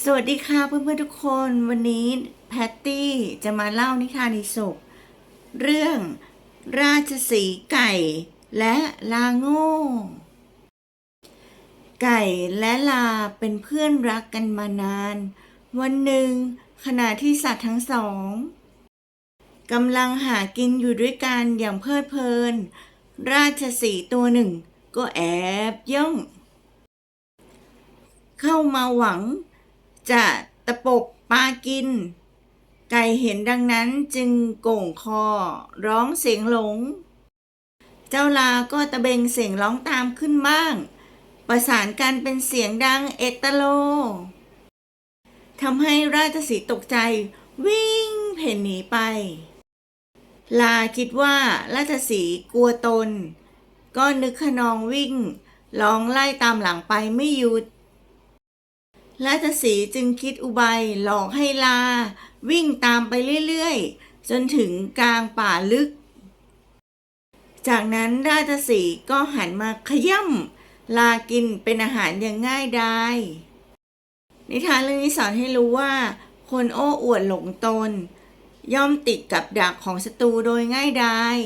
สวัสดีค่ะเพื่อนๆทุกคนวันนี้แพตตี้จะมาเล่านิทานอีสปเรื่องราชสีไก่และลาโง่ไก่และลาเป็นเพื่อนรักกันมานาน วันหนึ่งขณะที่สัตว์ทั้งสองกำลังหากินอยู่ด้วยกันอย่างเพลิดเพลิน ราชสีตัวหนึ่งก็แอบย่อง เข้ามาหวัง จะตะปบปลากิน ไก่เห็นดังนั้นจึงโก่งคอ ร้องเสียงหลง เจ้าลาก็ตะเบงเสียงร้องตามขึ้นบ้าง ประสานกันเป็นเสียงดังเอตโลทำให้ราชสีตกใจ วิ่งเพ่นหนีไป ลาคิดว่าราชสีกลัวตน ก็นึกขนองวิ่งร้องไล่ตามหลังไปไม่หยุด ราชสีจึงคิดอุบายหลอกให้ลา วิ่งตามไปเรื่อยๆ จนถึงกลางป่าลึก จากนั้นราชสีก็หันมาขย่ำลากินเป็นอาหารอย่างง่ายดายนิทานเรื่องนี้สอนให้รู้ว่า คนโอ้อวดหลงตน ย่อมติดกับดักของศัตรูโดยง่ายดาย